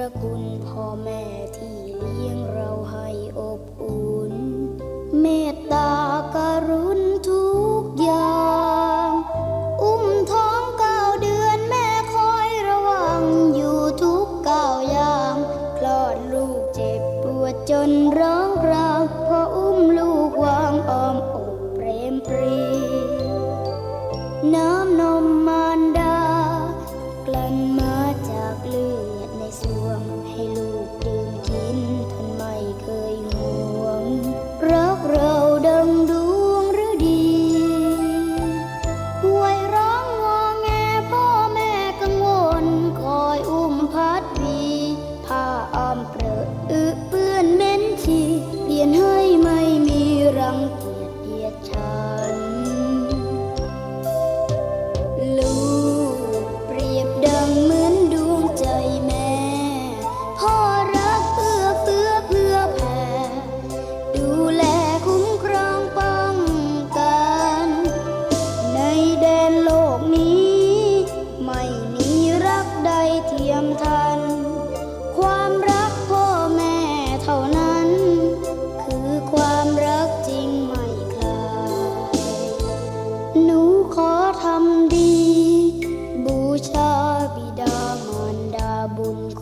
ระคุณพ่อแม่ที่เลี้ยงเราให้อบอุ่น เมตตากรุณทุกอย่าง อุ้มท้องเก้าเดือนแม่คอยระวังอยู่ทุกเก้าอย่าง คลอดลูกเจ็บปวดจนร้องกรางพออุ้มลูกวางอ้อม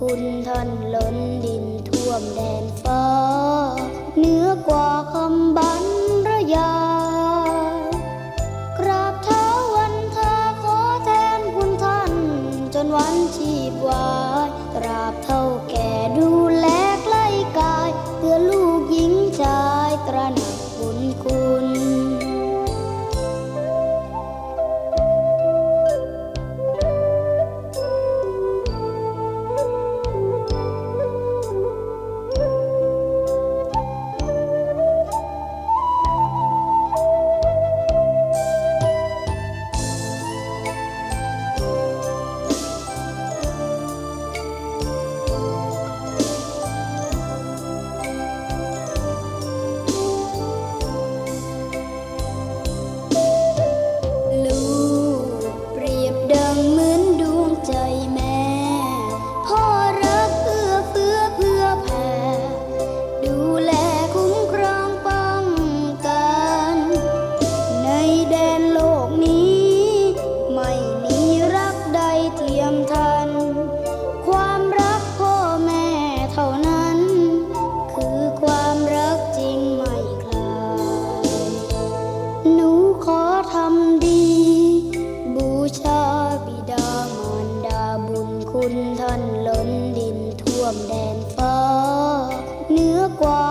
คุณท่านล้นดินท่วมแดนฟ้าเหนือกว่าคำบรรยายกราบเท้าวันเธอขอแทนคุณท่าน จนวันชีพวายตราบเท่าแก่ด้วย วมแดนฟ้าเนื้อกว่า